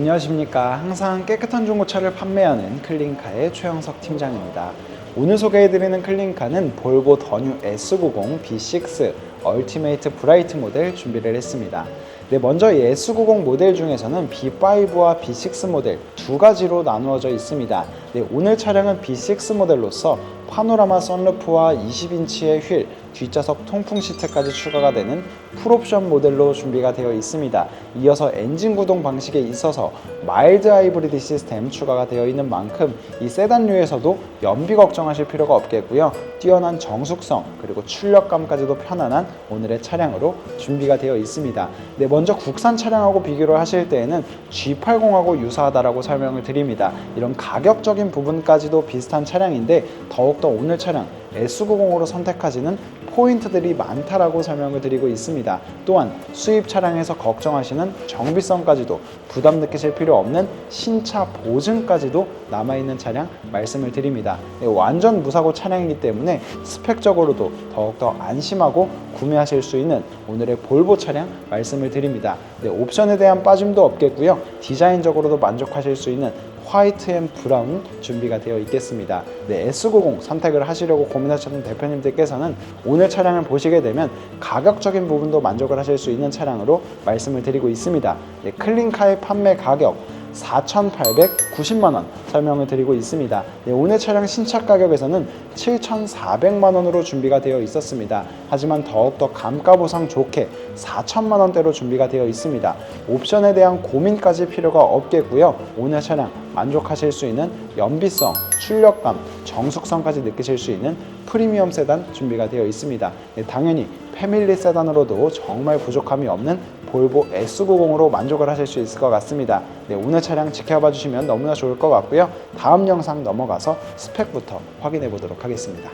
안녕하십니까. 항상 깨끗한 중고차를 판매하는 클린카의 최영석 팀장입니다. 오늘 소개해드리는 클린카는 볼보 더뉴 S90 B6 얼티메이트 브라이트 모델 준비를 했습니다. 네, 먼저 이 S90 모델 중에서는 B5와 B6 모델 두 가지로 나누어져 있습니다. 네, 오늘 차량은 B6 모델로서 파노라마 선루프와 20인치의 휠, 뒷좌석 통풍 시트까지 추가가 되는 풀옵션 모델로 준비가 되어 있습니다. 이어서 엔진 구동 방식에 있어서 마일드 하이브리드 시스템 추가가 되어 있는 만큼 이 세단류에서도 연비 걱정하실 필요가 없겠고요. 뛰어난 정숙성 그리고 출력감까지도 편안한 오늘의 차량으로 준비가 되어 있습니다. 네, 먼저 국산 차량하고 비교를 하실 때에는 G80하고 유사하다라고 설명을 드립니다. 이런 가격적인 부분까지도 비슷한 차량인데 더욱더 오늘 차량 S90으로 선택하시는 포인트들이 많다라고 설명을 드리고 있습니다. 또한 수입 차량에서 걱정하시는 정비성까지도 부담 느끼실 필요 없는 신차 보증까지도 남아있는 차량 말씀을 드립니다. 네, 완전 무사고 차량이기 때문에 스펙적으로도 더욱더 안심하고 구매하실 수 있는 오늘의 볼보 차량 말씀을 드립니다. 네, 옵션에 대한 빠짐도 없겠고요. 디자인적으로도 만족하실 수 있는 화이트 앤 브라운 준비가 되어 있겠습니다. 네, S90 선택을 하시려고 고민하셨던 대표님들께서는 오늘 차량을 보시게 되면 가격적인 부분도 만족을 하실 수 있는 차량으로 말씀을 드리고 있습니다. 네, 클린카의 판매 가격 4,890만 원 설명을 드리고 있습니다. 네, 오늘 차량 신차 가격에서는 7,400만 원으로 준비가 되어 있었습니다. 하지만 더욱더 감가 보상 좋게 4천만 원대로 준비가 되어 있습니다. 옵션에 대한 고민까지 필요가 없겠고요. 오늘 차량 만족하실 수 있는 연비성, 출력감, 정숙성까지 느끼실 수 있는 프리미엄 세단 준비가 되어 있습니다. 네, 당연히 패밀리 세단으로도 정말 부족함이 없는 볼보 S90으로 만족을 하실 수 있을 것 같습니다. 네, 오늘 차량 지켜봐 주시면 너무나 좋을 것 같고요. 다음 영상 넘어가서 스펙부터 확인해 보도록 하겠습니다.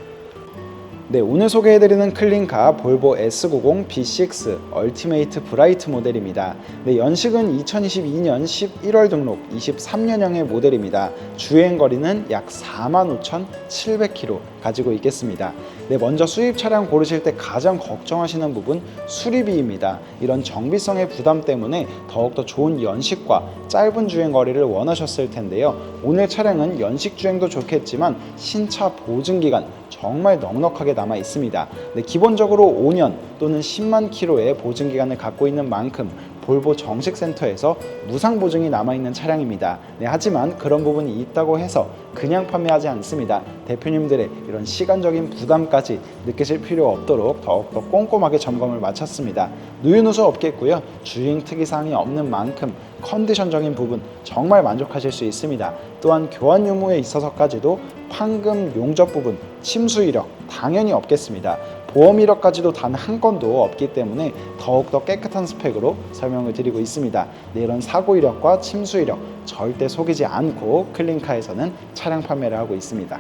네, 오늘 소개해드리는 클린카 볼보 S90 B6 얼티메이트 브라이트 모델입니다. 네, 연식은 2022년 11월 등록 23년형의 모델입니다. 주행 거리는 약 45,700km 가지고 있겠습니다. 네, 먼저 수입 차량 고르실 때 가장 걱정하시는 부분 수리비입니다. 이런 정비성의 부담 때문에 더욱더 좋은 연식과 짧은 주행 거리를 원하셨을 텐데요. 오늘 차량은 연식 주행도 좋겠지만 신차 보증 기간 정말 넉넉하게 남아 있습니다. 네, 기본적으로 5년 또는 10만 킬로의 보증 기간을 갖고 있는 만큼 볼보 정식 센터에서 무상 보증이 남아 있는 차량입니다. 네, 하지만 그런 부분이 있다고 해서 그냥 판매하지 않습니다. 대표님들의 이런 시간적인 부담까지 느끼실 필요 없도록 더욱더 꼼꼼하게 점검을 마쳤습니다. 누유누수 없겠고요. 주행 특이사항이 없는 만큼 컨디션적인 부분 정말 만족하실 수 있습니다. 또한 교환 유무에 있어서까지도 판금 용접 부분 침수 이력 당연히 없겠습니다. 보험 이력까지도 단 한 건도 없기 때문에 더욱더 깨끗한 스펙으로 설명을 드리고 있습니다. 네, 이런 사고 이력과 침수 이력 절대 속이지 않고 클린카에서는 차량 판매를 하고 있습니다.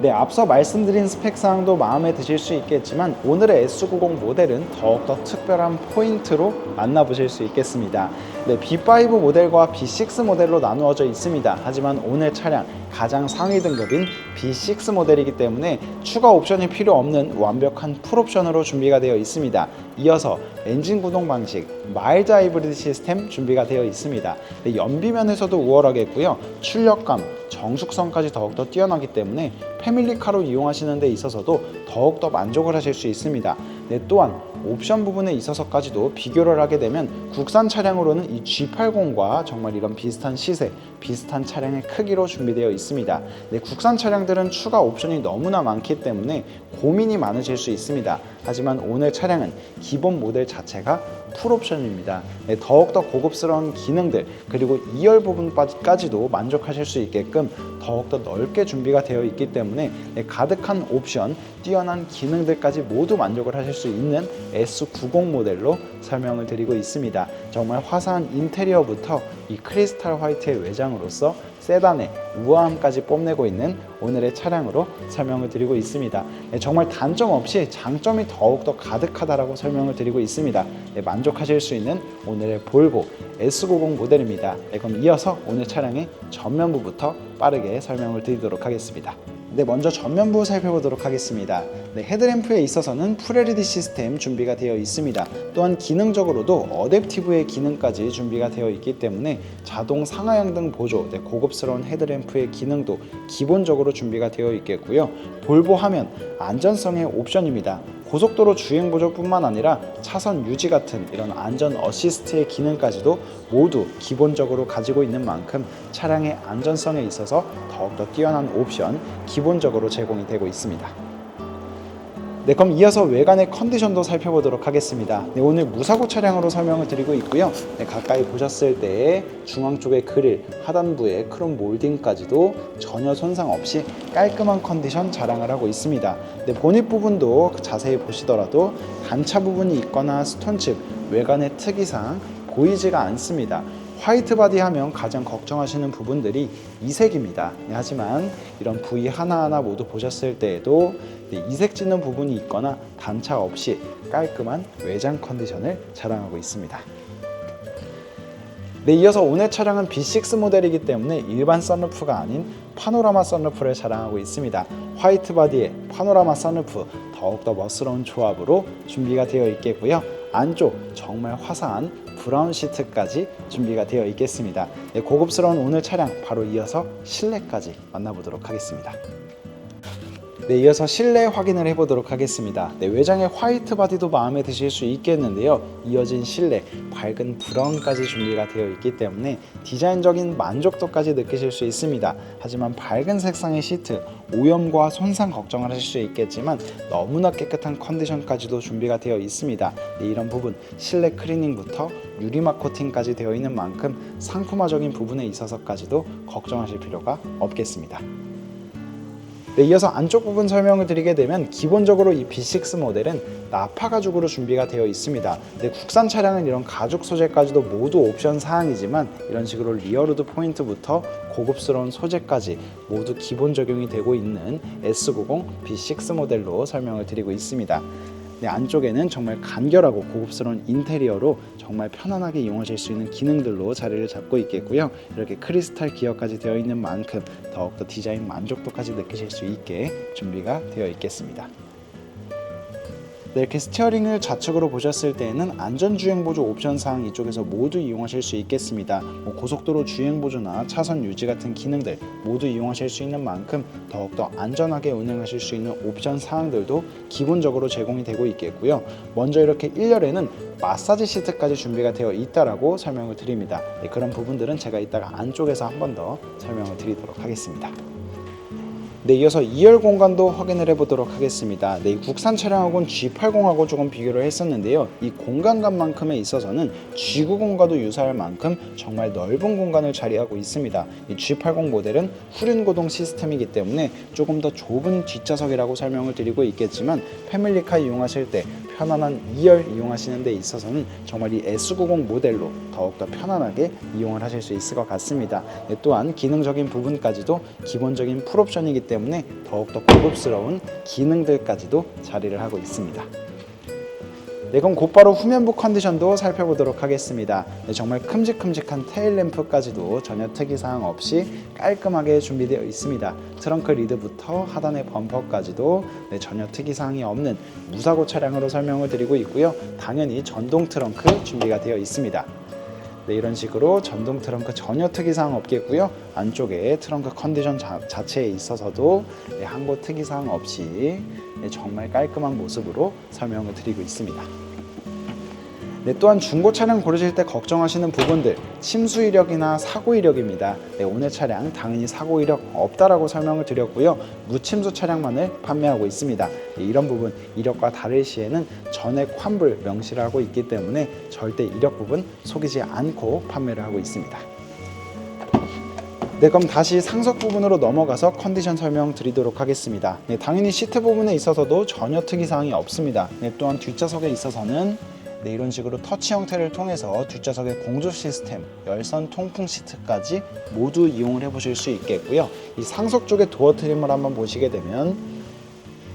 네, 앞서 말씀드린 스펙 사항도 마음에 드실 수 있겠지만 오늘의 S90 모델은 더욱더 특별한 포인트로 만나보실 수 있겠습니다. 네, B5 모델과 B6 모델로 나누어져 있습니다. 하지만 오늘 차량 가장 상위 등급인 B6 모델이기 때문에 추가 옵션이 필요 없는 완벽한 풀옵션으로 준비가 되어 있습니다. 이어서 엔진 구동 방식, 마일드 하이브리드 시스템 준비가 되어 있습니다. 네, 연비면에서도 우월하겠고요. 출력감, 정숙성까지 더욱더 뛰어나기 때문에 패밀리카로 이용하시는 데 있어서도 더욱더 만족을 하실 수 있습니다. 네, 또한 옵션 부분에 있어서까지도 비교를 하게 되면 국산 차량으로는 이 G80과 정말 이런 비슷한 시세, 비슷한 차량의 크기로 준비되어 있습니다. 네, 국산 차량들은 추가 옵션이 너무나 많기 때문에 고민이 많으실 수 있습니다. 하지만 오늘 차량은 기본 모델 자체가 풀옵션입니다. 네, 더욱더 고급스러운 기능들 그리고 2열 부분까지도 만족하실 수 있게끔 더욱더 넓게 준비가 되어 있기 때문에 네, 가득한 옵션, 뛰어난 기능들까지 모두 만족을 하실 수 있는 S90 모델로 설명을 드리고 있습니다. 정말 화사한 인테리어부터 이 크리스탈 화이트의 외장으로서 세단의 우아함까지 뽐내고 있는 오늘의 차량으로 설명을 드리고 있습니다. 네, 정말 단점 없이 장점이 더욱더 가득하다라고 설명을 드리고 있습니다. 네, 만족하실 수 있는 오늘의 볼보 S90 모델입니다. 네, 그럼 이어서 오늘 차량의 전면부부터 빠르게 설명을 드리도록 하겠습니다. 네, 먼저 전면부 살펴보도록 하겠습니다. 네, 헤드램프에 있어서는 풀LED 시스템 준비가 되어 있습니다. 또한 기능적으로도 어댑티브의 기능까지 준비가 되어 있기 때문에 자동 상하향 등 보조, 네, 고급스러운 헤드램프의 기능도 기본적으로 준비가 되어 있겠고요. 볼보 하면 안전성의 옵션입니다. 고속도로 주행 보조뿐만 아니라 차선 유지 같은 이런 안전 어시스트의 기능까지도 모두 기본적으로 가지고 있는 만큼 차량의 안전성에 있어서 더욱더 뛰어난 옵션 기본적으로 제공이 되고 있습니다. 네, 그럼 이어서 외관의 컨디션도 살펴보도록 하겠습니다. 네, 오늘 무사고 차량으로 설명을 드리고 있고요. 네, 가까이 보셨을 때 중앙 쪽의 그릴, 하단부의 크롬 몰딩까지도 전혀 손상 없이 깔끔한 컨디션 자랑을 하고 있습니다. 네, 보닛 부분도 자세히 보시더라도 단차 부분이 있거나 스톤칩, 외관의 특이사항 보이지가 않습니다. 화이트 바디 하면 가장 걱정하시는 부분들이 이색입니다. 네, 하지만 이런 부위 하나하나 모두 보셨을 때에도 네, 이색 짙는 부분이 있거나 단차 없이 깔끔한 외장 컨디션을 자랑하고 있습니다. 네, 이어서 오늘 차량은 B6 모델이기 때문에 일반 썬루프가 아닌 파노라마 썬루프를 자랑하고 있습니다. 화이트 바디에 파노라마 썬루프 더욱더 멋스러운 조합으로 준비가 되어 있겠고요. 안쪽 정말 화사한 브라운 시트까지 준비가 되어 있겠습니다. 네, 고급스러운 오늘 차량 바로 이어서 실내까지 만나보도록 하겠습니다. 네, 이어서 실내 확인을 해보도록 하겠습니다. 네, 외장의 화이트 바디도 마음에 드실 수 있겠는데요. 이어진 실내 밝은 브라운까지 준비가 되어 있기 때문에 디자인적인 만족도까지 느끼실 수 있습니다. 하지만 밝은 색상의 시트, 오염과 손상 걱정을 하실 수 있겠지만 너무나 깨끗한 컨디션까지도 준비가 되어 있습니다. 네, 이런 부분 실내 클리닝부터 유리막 코팅까지 되어 있는 만큼 상품화적인 부분에 있어서까지도 걱정하실 필요가 없겠습니다. 네, 이어서 안쪽 부분 설명을 드리게 되면 기본적으로 이 B6 모델은 나파 가죽으로 준비가 되어 있습니다. 네, 국산 차량은 이런 가죽 소재까지도 모두 옵션 사항이지만 이런 식으로 리어루드 포인트부터 고급스러운 소재까지 모두 기본 적용이 되고 있는 S90 B6 모델로 설명을 드리고 있습니다. 네, 안쪽에는 정말 간결하고 고급스러운 인테리어로 정말 편안하게 이용하실 수 있는 기능들로 자리를 잡고 있겠고요. 이렇게 크리스탈 기어까지 되어 있는 만큼 더욱더 디자인 만족도까지 느끼실 수 있게 준비가 되어 있겠습니다. 네, 이렇게 스티어링을 좌측으로 보셨을 때에는 안전주행보조 옵션 사항 이쪽에서 모두 이용하실 수 있겠습니다. 뭐 고속도로 주행보조나 차선 유지 같은 기능들 모두 이용하실 수 있는 만큼 더욱더 안전하게 운행하실 수 있는 옵션 사항들도 기본적으로 제공이 되고 있겠고요. 먼저 이렇게 1열에는 마사지 시트까지 준비가 되어 있다라고 설명을 드립니다. 네, 그런 부분들은 제가 이따가 안쪽에서 한 번 더 설명을 드리도록 하겠습니다. 네, 이어서 2열 공간도 확인을 해보도록 하겠습니다. 네, 이 국산 차량하고는 G80하고 조금 비교를 했었는데요. 이 공간감만큼에 있어서는 G90과도 유사할 만큼 정말 넓은 공간을 자리하고 있습니다. 이 G80 모델은 후륜 고동 시스템이기 때문에 조금 더 좁은 뒷좌석이라고 설명을 드리고 있겠지만 패밀리카 이용하실 때 편안한 2열 이용하시는 데 있어서는 정말 이 S90 모델로 더욱더 편안하게 이용을 하실 수 있을 것 같습니다. 네, 또한 기능적인 부분까지도 기본적인 풀옵션이기 때문에 더욱더 고급스러운 기능들까지도 자리를 하고 있습니다. 네, 그럼 곧바로 후면부 컨디션도 살펴보도록 하겠습니다. 네, 정말 큼직큼직한 테일 램프까지도 전혀 특이사항 없이 깔끔하게 준비되어 있습니다. 트렁크 리드부터 하단의 범퍼까지도 네, 전혀 특이사항이 없는 무사고 차량으로 설명을 드리고 있고요. 당연히 전동 트렁크 준비가 되어 있습니다. 네, 이런 식으로 전동 트렁크 전혀 특이사항 없겠고요. 안쪽에 트렁크 컨디션 자, 자체에 있어서도 네, 한곳 특이사항 없이 네, 정말 깔끔한 모습으로 설명을 드리고 있습니다. 네, 또한 중고 차량 고르실 때 걱정하시는 부분들 침수 이력이나 사고 이력입니다. 네, 오늘 차량 당연히 사고 이력 없다라고 설명을 드렸고요. 무침수 차량만을 판매하고 있습니다. 네, 이런 부분 이력과 다를 시에는 전액 환불 명시를 하고 있기 때문에 절대 이력 부분 속이지 않고 판매를 하고 있습니다. 네, 그럼 다시 상석 부분으로 넘어가서 컨디션 설명 드리도록 하겠습니다. 네, 당연히 시트 부분에 있어서도 전혀 특이사항이 없습니다. 네, 또한 뒷좌석에 있어서는 네, 이런 식으로 터치 형태를 통해서 뒷좌석의 공조 시스템, 열선 통풍 시트까지 모두 이용을 해보실 수 있겠고요. 이 상석 쪽의 도어 트림을 한번 보시게 되면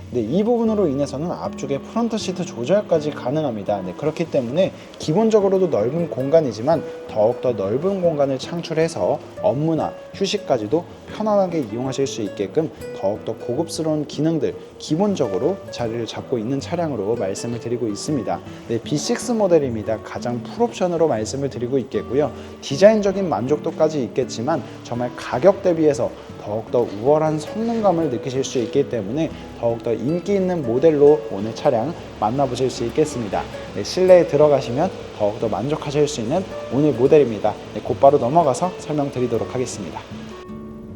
네, 이 부분으로 인해서는 앞쪽에 프론트 시트 조절까지 가능합니다. 네, 그렇기 때문에 기본적으로도 넓은 공간이지만 더욱더 넓은 공간을 창출해서 업무나 휴식까지도 편안하게 이용하실 수 있게끔 더욱더 고급스러운 기능들 기본적으로 자리를 잡고 있는 차량으로 말씀을 드리고 있습니다. 네, B6 모델입니다. 가장 풀옵션으로 말씀을 드리고 있겠고요. 디자인적인 만족도까지 있겠지만 정말 가격 대비해서 더욱더 우월한 성능감을 느끼실 수 있기 때문에 더욱더 인기 있는 모델로 오늘 차량 만나보실 수 있겠습니다. 네, 실내에 들어가시면 더욱더 만족하실 수 있는 오늘 모델입니다. 네, 곧바로 넘어가서 설명드리도록 하겠습니다.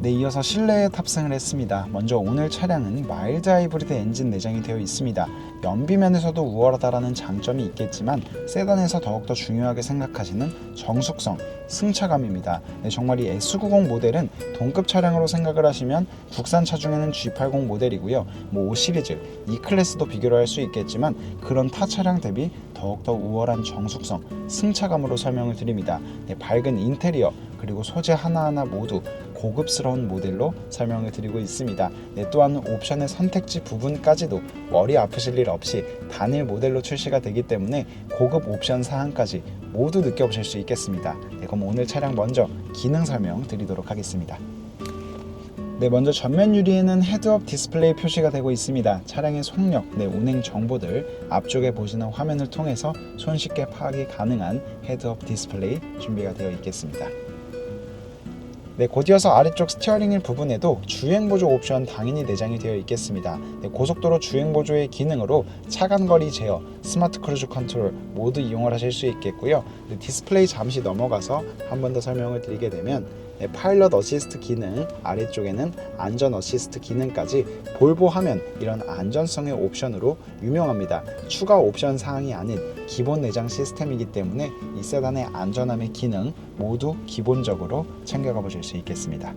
네, 이어서 실내에 탑승을 했습니다. 먼저 오늘 차량은 마일드 하이브리드 엔진 내장이 되어 있습니다. 연비면에서도 우월하다라는 장점이 있겠지만 세단에서 더욱더 중요하게 생각하시는 정숙성, 승차감입니다. 네, 정말 이 S90 모델은 동급 차량으로 생각을 하시면 국산 차 중에는 G80 모델이고요. 뭐 5 시리즈, E 클래스도 비교를 할 수 있겠지만 그런 타 차량 대비 더욱더 우월한 정숙성, 승차감으로 설명을 드립니다. 네, 밝은 인테리어 그리고 소재 하나하나 모두 고급스러운 모델로 설명을 드리고 있습니다. 네, 또한 옵션의 선택지 부분까지도 머리 아프실 일 없이 단일 모델로 출시가 되기 때문에 고급 옵션 사항까지 모두 느껴보실 수 있겠습니다. 네, 그럼 오늘 차량 먼저 기능 설명 드리도록 하겠습니다. 네, 먼저 전면 유리에는 헤드업 디스플레이 표시가 되고 있습니다. 차량의 속력, 네, 운행 정보들 앞쪽에 보시는 화면을 통해서 손쉽게 파악이 가능한 헤드업 디스플레이 준비가 되어 있겠습니다. 네, 곧이어서 아래쪽 스티어링 휠 부분에도 주행 보조 옵션 당연히 내장이 되어 있겠습니다. 네, 고속도로 주행 보조의 기능으로 차간 거리 제어, 스마트 크루즈 컨트롤 모두 이용을 하실 수 있겠고요. 네, 디스플레이 잠시 넘어가서 한 번 더 설명을 드리게 되면 네, 파일럿 어시스트 기능 아래쪽에는 안전 어시스트 기능까지 볼보 하면 이런 안전성의 옵션으로 유명합니다. 추가 옵션 사항이 아닌 기본 내장 시스템이기 때문에 이 세단의 안전함의 기능 모두 기본적으로 챙겨가 보실 수 있겠습니다.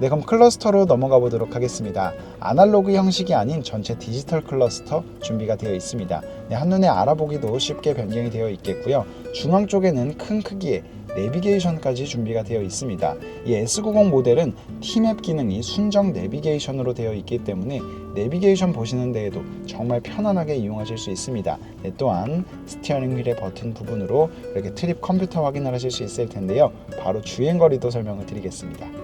네, 그럼 클러스터로 넘어가 보도록 하겠습니다. 아날로그 형식이 아닌 전체 디지털 클러스터 준비가 되어 있습니다. 네, 한눈에 알아보기도 쉽게 변경이 되어 있겠고요. 중앙 쪽에는 큰 크기의 내비게이션까지 준비가 되어 있습니다. 이 S90 모델은 T맵 기능이 순정 내비게이션으로 되어 있기 때문에 내비게이션 보시는 데에도 정말 편안하게 이용하실 수 있습니다. 네, 또한 스티어링 휠의 버튼 부분으로 이렇게 트립 컴퓨터 확인을 하실 수 있을 텐데요. 바로 주행 거리도 설명을 드리겠습니다.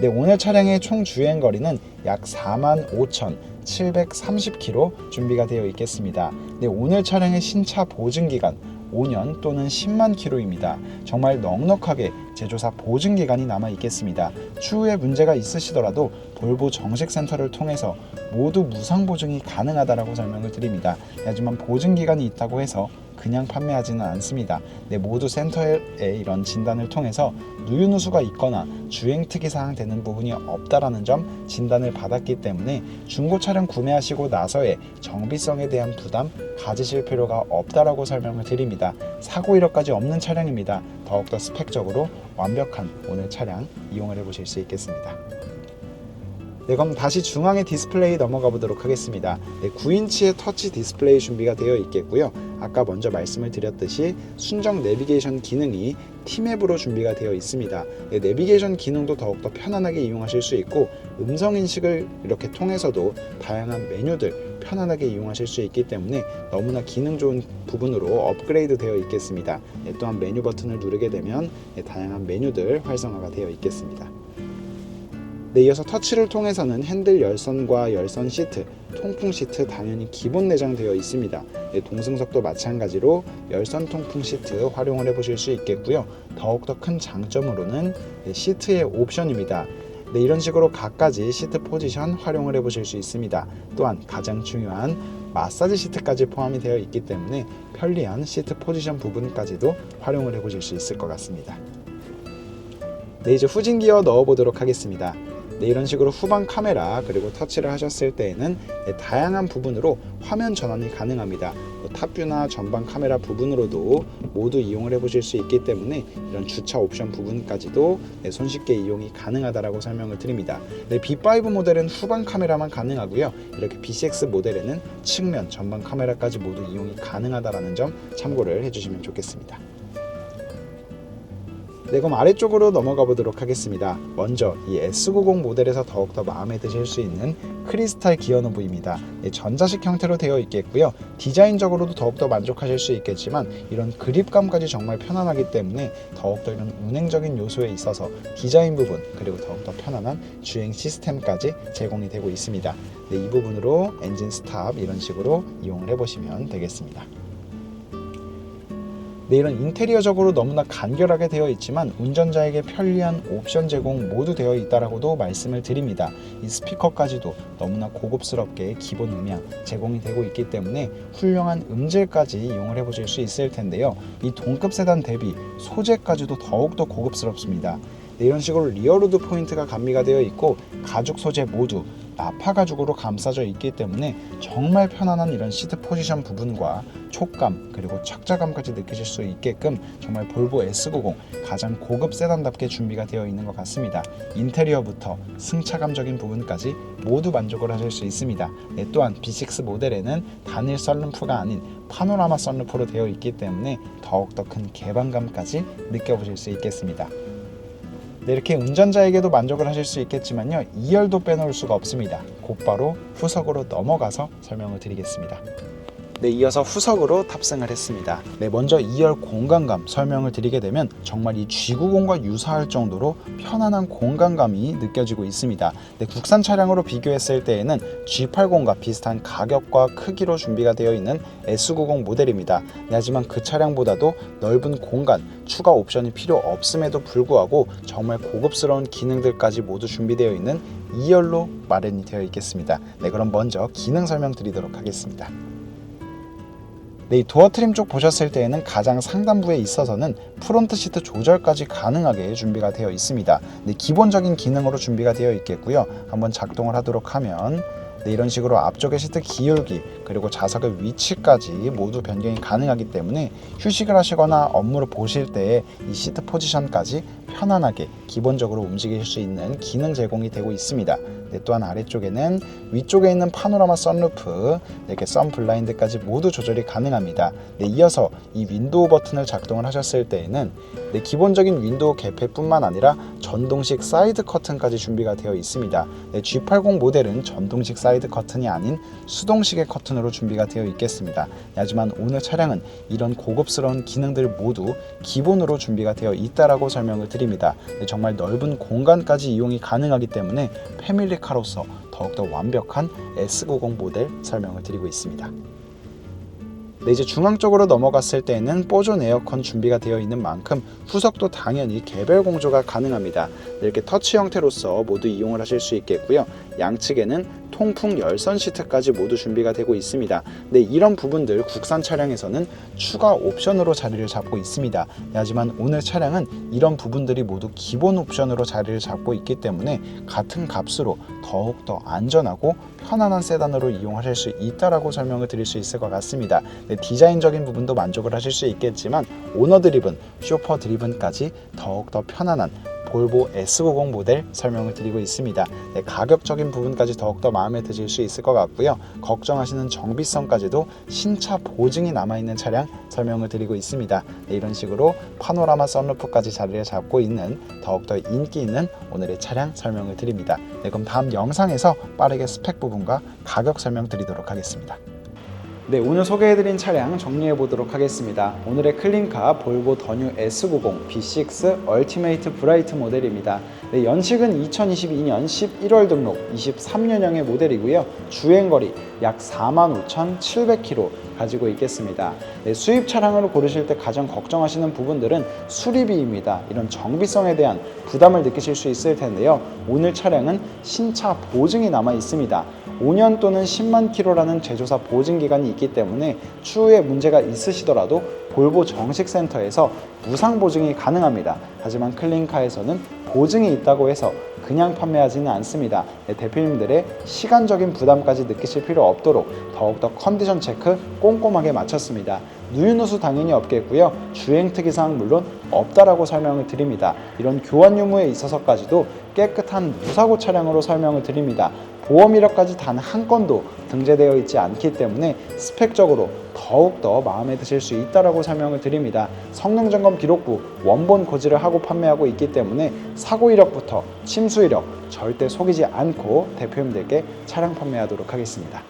네, 오늘 차량의 총 주행 거리는 약 45,730km 준비가 되어 있겠습니다. 네, 오늘 차량의 신차 보증 기간 5년 또는 10만 킬로입니다. 정말 넉넉하게 제조사 보증 기간이 남아 있겠습니다. 추후에 문제가 있으시더라도 볼보 정식 센터를 통해서 모두 무상 보증이 가능하다라고 설명을 드립니다. 하지만 보증 기간이 있다고 해서 그냥 판매하지는 않습니다. 네, 모두 센터의 이런 진단을 통해서 누유 누수가 있거나 주행 특이 사항 되는 부분이 없다라는 점 진단을 받았기 때문에 중고 차량 구매하시고 나서의 정비성에 대한 부담 가지실 필요가 없다라고 설명을 드립니다. 사고 이력까지 없는 차량입니다. 더욱더 스펙적으로 완벽한 오늘 차량 이용을 해보실 수 있겠습니다. 네, 그럼 다시 중앙의 디스플레이 넘어가 보도록 하겠습니다. 네, 9인치의 터치 디스플레이 준비가 되어 있겠고요. 아까 먼저 말씀을 드렸듯이 순정 내비게이션 기능이 T맵으로 준비가 되어 있습니다. 네, 내비게이션 기능도 더욱더 편안하게 이용하실 수 있고 음성 인식을 이렇게 통해서도 다양한 메뉴들 편안하게 이용하실 수 있기 때문에 너무나 기능 좋은 부분으로 업그레이드 되어 있겠습니다. 네, 또한 메뉴 버튼을 누르게 되면 네, 다양한 메뉴들 활성화가 되어 있겠습니다. 네, 이어서 터치를 통해서는 핸들 열선과 열선 시트, 통풍 시트 당연히 기본 내장되어 있습니다. 네, 동승석도 마찬가지로 열선 통풍 시트 활용을 해보실 수 있겠고요. 더욱더 큰 장점으로는 네, 시트의 옵션입니다. 네, 이런 식으로 각가지 시트 포지션 활용을 해보실 수 있습니다. 또한 가장 중요한 마사지 시트까지 포함이 되어 있기 때문에 편리한 시트 포지션 부분까지도 활용을 해보실 수 있을 것 같습니다. 네, 이제 후진 기어 넣어 보도록 하겠습니다. 네, 이런 식으로 후방 카메라 그리고 터치를 하셨을 때에는 네, 다양한 부분으로 화면 전환이 가능합니다. 뭐 탑뷰나 전방 카메라 부분으로도 모두 이용을 해보실 수 있기 때문에 이런 주차 옵션 부분까지도 네, 손쉽게 이용이 가능하다라고 설명을 드립니다. 네, B5 모델은 후방 카메라만 가능하고요. 이렇게 B6 모델에는 측면, 전방 카메라까지 모두 이용이 가능하다라는 점 참고를 해주시면 좋겠습니다. 네, 그럼 아래쪽으로 넘어가 보도록 하겠습니다. 먼저 이 S90 모델에서 더욱더 마음에 드실 수 있는 크리스탈 기어 노브입니다. 네, 전자식 형태로 되어 있겠고요. 디자인적으로도 더욱더 만족하실 수 있겠지만 이런 그립감까지 정말 편안하기 때문에 더욱더 이런 운행적인 요소에 있어서 디자인 부분 그리고 더욱더 편안한 주행 시스템까지 제공이 되고 있습니다. 네, 이 부분으로 엔진 스탑 이런 식으로 이용을 해보시면 되겠습니다. 네, 이런 인테리어적으로 너무나 간결하게 되어 있지만 운전자에게 편리한 옵션 제공 모두 되어 있다라고도 말씀을 드립니다. 이 스피커까지도 너무나 고급스럽게 기본 음향 제공이 되고 있기 때문에 훌륭한 음질까지 이용을 해보실 수 있을 텐데요. 이 동급 세단 대비 소재까지도 더욱더 고급스럽습니다. 네, 이런 식으로 리어로드 포인트가 감미가 되어 있고 가죽 소재 모두 나파 가죽으로 감싸져 있기 때문에 정말 편안한 이런 시트 포지션 부분과 촉감 그리고 착자감까지 느끼실 수 있게끔 정말 볼보 S90 가장 고급 세단답게 준비가 되어 있는 것 같습니다. 인테리어부터 승차감적인 부분까지 모두 만족을 하실 수 있습니다. 네, 또한 B6 모델에는 단일 썬루프가 아닌 파노라마 썬루프로 되어 있기 때문에 더욱더 큰 개방감까지 느껴보실 수 있겠습니다. 네, 이렇게 운전자에게도 만족을 하실 수 있겠지만요. 2열도 빼놓을 수가 없습니다. 곧바로 후석으로 넘어가서 설명을 드리겠습니다. 네, 이어서 후석으로 탑승을 했습니다. 네, 먼저 2열 공간감 설명을 드리게 되면 정말 이 G90과 유사할 정도로 편안한 공간감이 느껴지고 있습니다. 네, 국산 차량으로 비교했을 때에는 G80과 비슷한 가격과 크기로 준비가 되어 있는 S90 모델입니다. 네, 하지만 그 차량보다도 넓은 공간, 추가 옵션이 필요 없음에도 불구하고 정말 고급스러운 기능들까지 모두 준비되어 있는 2열로 마련이 되어 있겠습니다. 네, 그럼 먼저 기능 설명 드리도록 하겠습니다. 네, 이 도어 트림 쪽 보셨을 때에는 가장 상단부에 있어서는 프론트 시트 조절까지 가능하게 준비가 되어 있습니다. 네, 기본적인 기능으로 준비가 되어 있겠고요. 한번 작동을 하도록 하면 네, 이런 식으로 앞쪽의 시트 기울기 그리고 좌석의 위치까지 모두 변경이 가능하기 때문에 휴식을 하시거나 업무를 보실 때이 시트 포지션까지 편안하게 기본적으로 움직일 수 있는 기능 제공이 되고 있습니다. 네, 또한 아래쪽에는 위쪽에 있는 파노라마 썬루프, 네, 이렇게 썬 블라인드까지 모두 조절이 가능합니다. 네, 이어서 이 윈도우 버튼을 작동을 하셨을 때에는 네, 기본적인 윈도우 개폐뿐만 아니라 전동식 사이드 커튼까지 준비가 되어 있습니다. 네, G80 모델은 전동식 사이드 커튼이 아닌 수동식의 커튼으로 준비가 되어 있겠습니다. 네, 하지만 오늘 차량은 이런 고급스러운 기능들 모두 기본으로 준비가 되어 있다라고 설명을 드립니다. 네, 정말 넓은 공간까지 이용이 가능하기 때문에 패밀리 카로서 더욱더 완벽한 S90 모델 설명을 드리고 있습니다. 네, 이제 중앙 쪽으로 넘어갔을 때는 뽀존 에어컨 준비가 되어 있는 만큼 후석도 당연히 개별 공조가 가능합니다. 네, 이렇게 터치 형태로서 모두 이용을 하실 수 있겠고요. 양측에는 통풍 열선 시트까지 모두 준비가 되고 있습니다. 네, 이런 부분들 국산 차량에서는 추가 옵션으로 자리를 잡고 있습니다. 네, 하지만 오늘 차량은 이런 부분들이 모두 기본 옵션으로 자리를 잡고 있기 때문에 같은 값으로 더욱더 안전하고 편안한 세단으로 이용하실 수 있다라고 설명을 드릴 수 있을 것 같습니다. 네, 디자인적인 부분도 만족을 하실 수 있겠지만 오너 드리븐, 쇼퍼 드리븐까지 더욱더 편안한 볼보 S90 모델 설명을 드리고 있습니다. 네, 가격적인 부분까지 더욱더 마음에 드실 수 있을 것 같고요. 걱정하시는 정비성까지도 신차 보증이 남아있는 차량 설명을 드리고 있습니다. 네, 이런 식으로 파노라마 썬루프까지 자리를 잡고 있는 더욱더 인기 있는 오늘의 차량 설명을 드립니다. 네, 그럼 다음 영상에서 빠르게 스펙 부분과 가격 설명 드리도록 하겠습니다. 네, 오늘 소개해드린 차량 정리해 보도록 하겠습니다. 오늘의 클린카 볼보 더뉴 S90 B6 얼티메이트 브라이트 모델입니다. 네, 연식은 2022년 11월 등록 23년형의 모델이고요. 주행거리 약 45,700km 가지고 있겠습니다. 네, 수입 차량으로 고르실 때 가장 걱정하시는 부분들은 수리비입니다. 이런 정비성에 대한 부담을 느끼실 수 있을 텐데요. 오늘 차량은 신차 보증이 남아 있습니다. 5년 또는 10만 킬로라는 제조사 보증 기간이 있기 때문에 추후에 문제가 있으시더라도 볼보 정식 센터에서 무상 보증이 가능합니다. 하지만 클린카에서는 보증이 있다고 해서 그냥 판매하지는 않습니다. 네, 대표님들의 시간적인 부담까지 느끼실 필요 없도록 더욱더 컨디션 체크 꼼꼼하게 마쳤습니다. 누유누수 당연히 없겠고요. 주행 특이사항 물론 없다라고 설명을 드립니다. 이런 교환 유무에 있어서까지도 깨끗한 무사고 차량으로 설명을 드립니다. 보험 이력까지 단 한 건도 등재되어 있지 않기 때문에 스펙적으로 더욱더 마음에 드실 수 있다라고 설명을 드립니다. 성능 점검 기록부 원본 고지를 하고 판매하고 있기 때문에 사고 이력부터 침수 이력 절대 속이지 않고 대표님들께 차량 판매하도록 하겠습니다.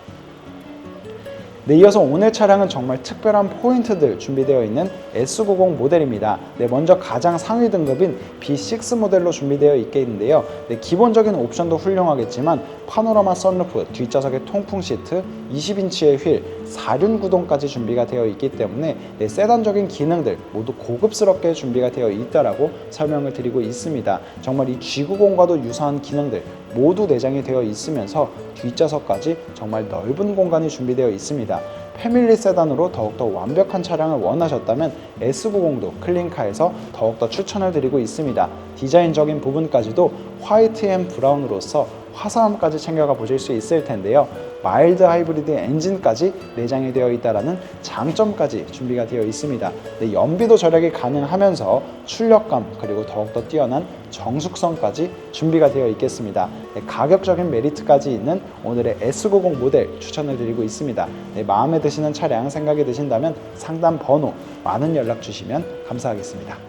네, 이어서 오늘 차량은 정말 특별한 포인트들 준비되어 있는 S90 모델입니다. 네, 먼저 가장 상위 등급인 B6 모델로 준비되어 있겠는데요. 네, 기본적인 옵션도 훌륭하겠지만 파노라마 선루프, 뒷좌석의 통풍 시트, 20인치의 휠, 4륜 구동까지 준비가 되어 있기 때문에 네, 세단적인 기능들 모두 고급스럽게 준비가 되어 있다라고 설명을 드리고 있습니다. 정말 이 G90과도 유사한 기능들 모두 내장이 되어 있으면서 뒷좌석까지 정말 넓은 공간이 준비되어 있습니다. 패밀리 세단으로 더욱더 완벽한 차량을 원하셨다면 S90도 클린카에서 더욱더 추천을 드리고 있습니다. 디자인적인 부분까지도 화이트 앤 브라운으로서 화사함까지 챙겨가 보실 수 있을 텐데요. 마일드 하이브리드 엔진까지 내장이 되어 있다라는 장점까지 준비가 되어 있습니다. 네, 연비도 절약이 가능하면서 출력감 그리고 더욱더 뛰어난 정숙성까지 준비가 되어 있겠습니다. 네, 가격적인 메리트까지 있는 오늘의 S90 모델 추천을 드리고 있습니다. 네, 마음에 드시는 차량 생각이 드신다면 상담 번호 많은 연락 주시면 감사하겠습니다.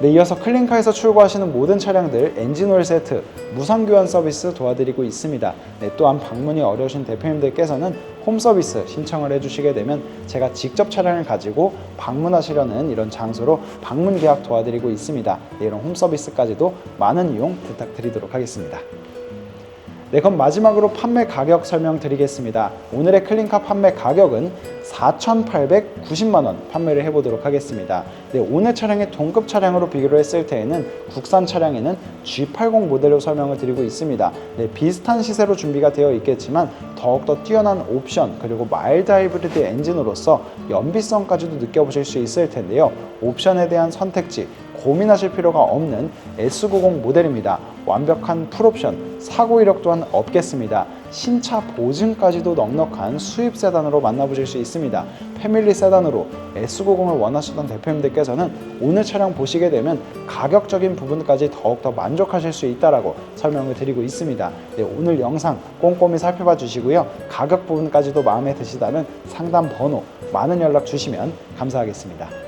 네, 이어서 클린카에서 출고하시는 모든 차량들 엔진오일 세트 무상 교환 서비스 도와드리고 있습니다. 네, 또한 방문이 어려우신 대표님들께서는 홈 서비스 신청을 해주시게 되면 제가 직접 차량을 가지고 방문하시려는 이런 장소로 방문 계약 도와드리고 있습니다. 네, 이런 홈 서비스까지도 많은 이용 부탁드리도록 하겠습니다. 네, 그럼 마지막으로 판매 가격 설명드리겠습니다. 오늘의 클린카 판매 가격은 4,890만 원 판매를 해보도록 하겠습니다. 네, 오늘 차량의 동급 차량으로 비교를 했을 때에는 국산 차량에는 G80 모델로 설명을 드리고 있습니다. 네, 비슷한 시세로 준비가 되어 있겠지만 더욱더 뛰어난 옵션 그리고 마일드 하이브리드 엔진으로서 연비성까지도 느껴보실 수 있을 텐데요. 옵션에 대한 선택지 고민하실 필요가 없는 S90 모델입니다. 완벽한 풀옵션, 사고 이력 또한 없겠습니다. 신차 보증까지도 넉넉한 수입 세단으로 만나보실 수 있습니다. 패밀리 세단으로 S90을 원하시던 대표님들께서는 오늘 차량 보시게 되면 가격적인 부분까지 더욱더 만족하실 수 있다라고 설명을 드리고 있습니다. 네, 오늘 영상 꼼꼼히 살펴봐 주시고요. 가격 부분까지도 마음에 드시다면 상담 번호 많은 연락 주시면 감사하겠습니다.